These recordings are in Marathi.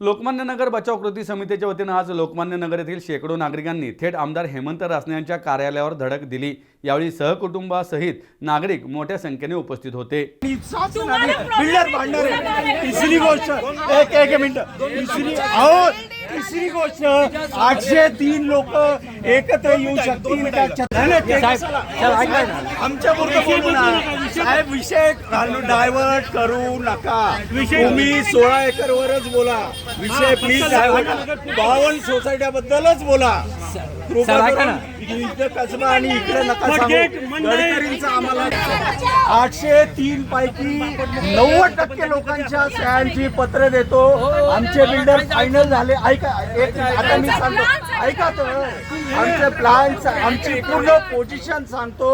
लोकमान्य नगर बचाव कृती समितीच्या वतीनं आज लोकमान्य नगर येथील शेकडो नागरिकांनी थेट आमदार हेमंत रासने यांच्या कार्यालयावर धडक दिली. यावेळी सहकुटुंबासहित नागरिक मोठ्या संख्येने उपस्थित होते. एक तिसरी गोष्ट आठशे तीन लोक एकत्र येऊ शकतील? आमच्या साहेब विषय घालून डायव्हर्ट करू नका. तुम्ही सोळा एकर वरच बोला. विषय प्लीज बावन्न सोसायट्या बद्दलच बोला. कृपा आणि इकडे नका. गडकरींचं आम्हाला आठशे तीन पैकी नव्वद टक्के लोकांच्या सह्यांची पत्र देतो आमचे बिल्डर फायनल झाले ऐका एक आता मी सांगतो ऐका तर आमचे प्लॅन आमची पूर्ण पोझिशन सांगतो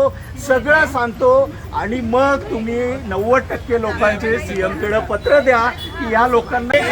सगळं सांगतो आणि मग तुम्ही नव्वद टक्के लोकांचे सीएमकडे पत्र द्या की या लोकांना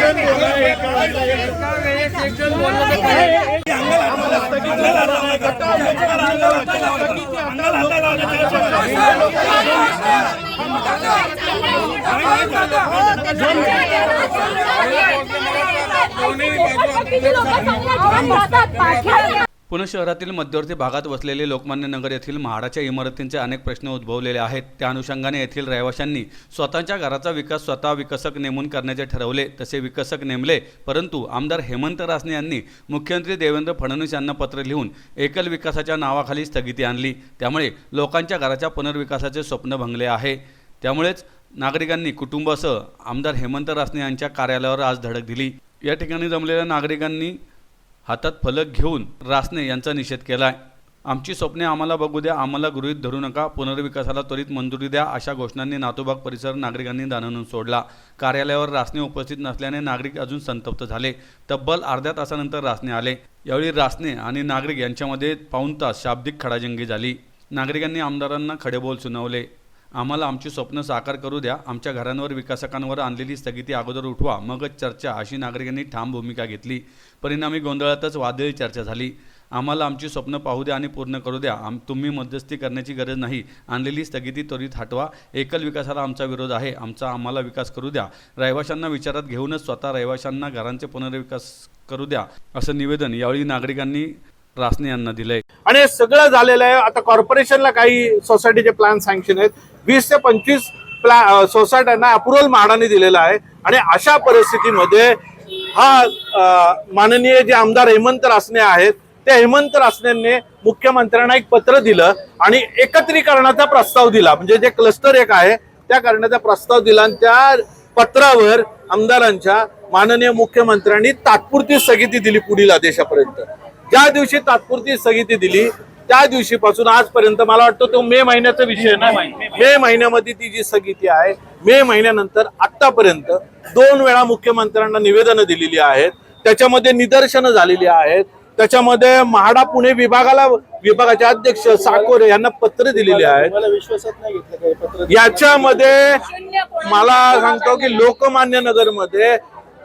पाठ्या पुणे शहरातील मध्यवर्ती भागात वसलेले लोकमान्य नगर येथील म्हाडाच्या इमारतींचे अनेक प्रश्न उद्भवलेले आहेत. त्या अनुषंगाने येथील रहिवाशांनी स्वतःच्या घराचा विकास स्वतः विकसक नेमून करण्याचे ठरवले. तसे विकसक नेमले परंतु आमदार हेमंत रासने यांनी मुख्यमंत्री देवेंद्र फडणवीस यांना पत्र लिहून एकल विकासाच्या नावाखाली स्थगिती आणली. त्यामुळे लोकांच्या घराच्या पुनर्विकासाचे स्वप्न भंगले आहे. त्यामुळेच नागरिकांनी कुटुंबासह आमदार हेमंत रासने यांच्या कार्यालयावर आज धडक दिली. या ठिकाणी जमलेल्या नागरिकांनी हातात फलक घेऊन रासने यांचा निषेध केलाय. आमची स्वप्ने आम्हाला बघू द्या आम्हाला गृहीत धरू नका. पुनर्विकासाला त्वरित मंजुरी द्या. अशा घोषणांनी नातोबाग परिसर नागरिकांनी दानवून सोडला. कार्यालयावर रासने उपस्थित नसल्याने नागरिक अजून संतप्त झाले. तब्बल अर्ध्या तासानंतर रासने आले. यावेळी रासने आणि नागरिक यांच्यामध्ये पाऊण तास शाब्दिक खडाजंगी झाली. नागरिकांनी आमदारांना खडेबोल सुनावले. आम्हाला आमची स्वप्न साकार करू द्या. आमच्या घरांवर विकासकांवर आणलेली स्थगिती अगोदर उठवा. मगच चर्चा. अशी नागरिकांनी ठाम भूमिका घेतली. परिणामी गोंधळातच वादळी चर्चा झाली. आम्हाला आमची स्वप्न पाहू द्या आणि पूर्ण करू द्या. आम तुम्ही मध्यस्थी करण्याची गरज नाही. आणलेली स्थगिती त्वरित हटवा. एकल विकासाला आमचा विरोध आहे. आमचा आम्हाला विकास करू द्या. रहिवाशांना विचारात घेऊनच स्वतः रहिवाशांना घरांचे पुनर्विकास करू द्या असं निवेदन यावेळी नागरिकांनी रासने यांना दिलंय. आणि हे सगळं झालेलं आहे. आता कॉर्पोरेशनला काही सोसायटीचे प्लॅन सँक्शन आहेत. वीस ते पंचवीस प्लॅ सोसायट्यांना अप्रुव्हल म्हाडाने दिलेला आहे. आणि अशा परिस्थितीमध्ये हा माननीय जे आमदार हेमंत रासने आहेत त्या हेमंत रासनेंनी मुख्यमंत्र्यांना एक पत्र दिलं आणि एकत्रीकरणाचा प्रस्ताव दिला. म्हणजे जे क्लस्टर एक आहे त्या करण्याचा प्रस्ताव दिला आणि त्या पत्रावर आमदारांच्या माननीय मुख्यमंत्र्यांनी तात्पुरती स्थगिती दिली पुढील आदेशापर्यंत. ज्या दिवशी तात्पुरती स्थगिती दिली त्या दिवशीपासून आजपर्यंत मला वाटतं तो मे महिन्याचा विषय ना मे महिन्यामध्ये ती जी स्थगिती आहे मे महिन्यानंतर आतापर्यंत दोन वेळा मुख्यमंत्र्यांना निवेदनं दिलेली आहेत. त्याच्यामध्ये निदर्शनं झालेली आहेत. त्याच्यामध्ये म्हाडा पुणे विभागाला विभागाचे अध्यक्ष साकोरे यांना पत्र दिलेली आहेत. याच्यामध्ये मला सांगतो की लोकमान्य नगरमध्ये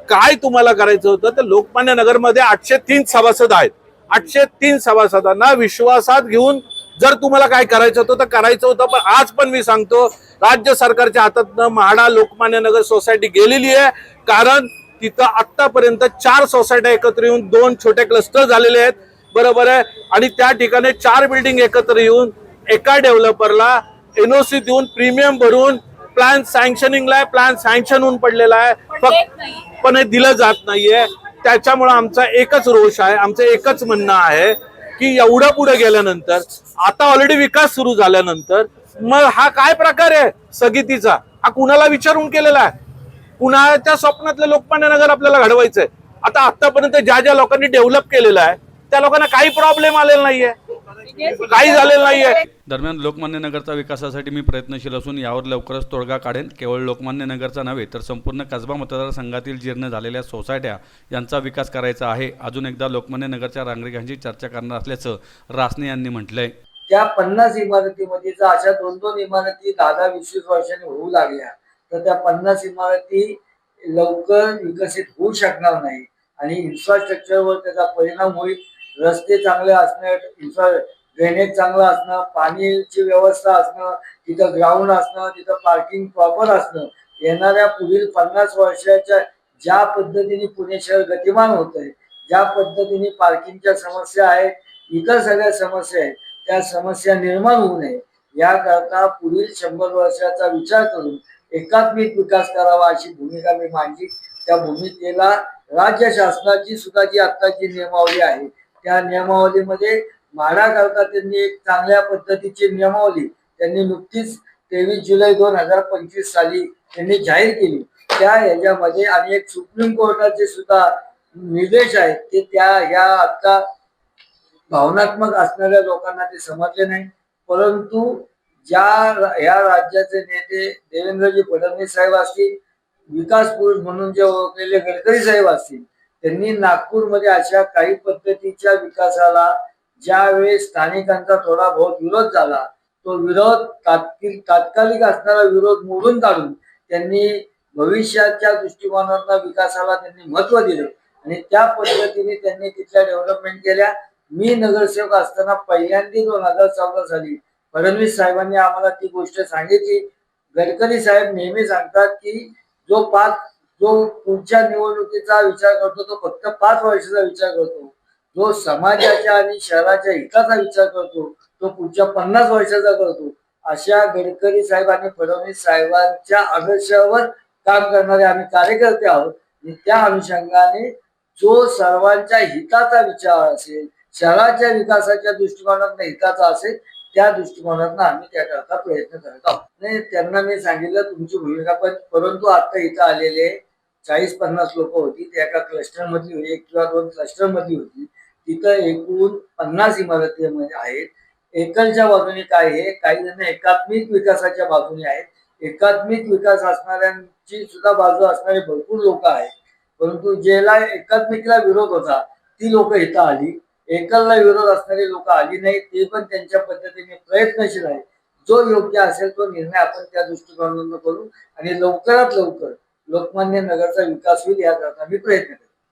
काय तुम्हाला करायचं होतं? तर लोकमान्य नगरमध्ये आठशे तीन सभासद आहेत. आठशे तीन सभासदांना विश्वासात घेऊन जर तुम्हाला काय करायचं होतं तर करायचं होतं पण आज पण मी सांगतो राज्य सरकारच्या हातात म्हाडा लोकमान्य नगर सोसायटी गेलेली आहे. कारण तिथं आतापर्यंत चार सोसायट्या एकत्र येऊन दोन छोटे क्लस्टर झालेले आहेत. बरोबर आहे? आणि त्या ठिकाणी चार बिल्डिंग एकत्र येऊन एका डेव्हलपरला एनओसी देऊन प्रीमियम भरून प्लॅन सँक्शनिंगला आहे. प्लॅन सँक्शन होऊन पडलेला आहे. फक्त पण हे दिलं जात नाहीये. त्याच्यामुळं आमचा एकच रोष आहे आमचं एकच म्हणणं आहे की एवढं पुढे गेल्यानंतर आता ऑलरेडी विकास सुरू झाल्यानंतर मग हा काय प्रकार आहे स्थगितीचा हा कुणाला विचारून केलेला आहे? कुणाच्या स्वप्नातलं लोकमान्य नगर आपल्याला घडवायचंय? आता आतापर्यंत ज्या ज्या लोकांनी डेव्हलप केलेलं आहे त्या लोकांना काही प्रॉब्लेम आलेला नाहीये. काही झालेलं नाहीये. दरम्यान लोकमान्य नगरचा विकासासाठी मी प्रयत्नशील असून यावर लवकरच तोडगा काढेन. केवळ लोकमान्य नगरचा नव्हे तर संपूर्ण कसबा मतदारसंघातील जीर्ण झालेल्या सोसायट्या यांचा विकास करायचा आहे. अजून एकदा लोकमान्य नगरच्या नागरिकांशी चर्चा करणार असल्याचं रासने यांनी म्हटलंय. त्या पन्नास इमारतीमध्ये जर अशा दोन दोन इमारती दहा दहा वीस वीस वर्षांनी होऊ लागल्या तर त्या पन्नास इमारती लवकर विकसित होऊ शकणार नाही आणि इन्फ्रास्ट्रक्चरवर त्याचा परिणाम होईल. रस्ते चांगले असणं इन्फ्रा ड्रेनेज चांगलं असणं पाणीची व्यवस्था असणं तिथं ग्राउंड असणं तिथं पार्किंग प्रॉपर असणं येणाऱ्या पुढील पन्नास वर्षाच्या ज्या पद्धतीने पुणे शहर गतिमान होत आहे ज्या पद्धतीने पार्किंगच्या समस्या आहेत इतर सगळ्या समस्या आहेत त्या समस्या निर्माण होऊ नये. याकरता पुढील शंभर वर्षाचा विचार करून एकात्मिक विकास करावा अशी भूमिका मी मांडली. त्या भूमिकेला राज्य शासनाची सुद्धा जी आत्ताची नियमावली आहे त्या नियमावलीमध्ये म्हाडाकरता त्यांनी एक चांगल्या पद्धतीची नियमावली. त्यांनी नुकतीच तेवीस जुलै दोन हजार पंचवीस साली त्यांनी जाहीर केली. त्या ह्याच्यामध्ये आणि एक सुप्रीम कोर्टाचे सुद्धा निर्देश आहेत ते त्या ह्या आता भावनात्मक असणाऱ्या लोकांना ते समजले नाही. परंतु ज्या ह्या राज्याचे नेते देवेंद्रजी फडणवीस साहेब असतील विकास पुरुष म्हणून जे ओळखलेले गडकरी साहेब असतील त्यांनी नागपूरमध्ये अशा काही पद्धतीच्या विकासाला ज्यावेळेस स्थानिकांचा थोडा बहुत विरोध झाला तो विरोध तात्किल तात्कालिक असणारा विरोध मोडून काढून त्यांनी भविष्याच्या दृष्टिकोनातून विकासाला त्यांनी महत्त्व दिले. आणि त्या पद्धतीने त्यांनी तिथल्या डेव्हलपमेंट केल्या. मी नगरसेवक असताना पहिल्यांदा दोन हजार चौदा साली फडणवीस साहेबांनी आम्हाला ती गोष्ट सांगितली. गडकरी साहेब नेहमी सांगतात की जो पाच जो पुढच्या निवडणुकीचा विचार करतो तो फक्त पाच वर्षाचा विचार करतो. जो समाजाच्या आणि शहराच्या हिताचा विचार करतो तो पुढच्या पन्नास वर्षाचा करतो. अशा गडकरी साहेब आणि फडणवीस साहेबांच्या आदर्शावर काम करणारे आम्ही कार्यकर्ते आहोत. आणि त्या अनुषंगाने जो सर्वांच्या हिताचा विचार असेल शहराच्या विकासाच्या दृष्टिकोनातून हिताचा असेल त्या दृष्टिकोनातून आम्ही त्याकरता प्रयत्न करत आहोत. नाही त्यांना मी सांगितलं तुमची भूमिका पण परंतु आता इथं आलेले चाळीस पन्नास लोक होती ते एका क्लस्टर मधली होती एक किंवा दोन क्लस्टर मधली होती. तिथं एकूण पन्नास इमारतीमध्ये आहेत. एकलच्या बाजूने काय आहे? काही जण एकात्मिक विकासाच्या बाजूने आहेत. एकात्मिक विकास असणाऱ्यांची सुद्धा बाजू असणारे भरपूर लोक आहेत. परंतु ज्याला एकात्मिकला विरोध होता ती लोक इथं आली. एकलला विरोध असणारी लोक आली नाही ते पण त्यांच्या पद्धतीने प्रयत्नशील आहे जो योग्य असेल तो निर्णय आपण त्या दृष्टिकोनातून करू आणि लवकरात लवकर लोकमान्य नगरचा विकास होईल याकरता मी प्रयत्न करेन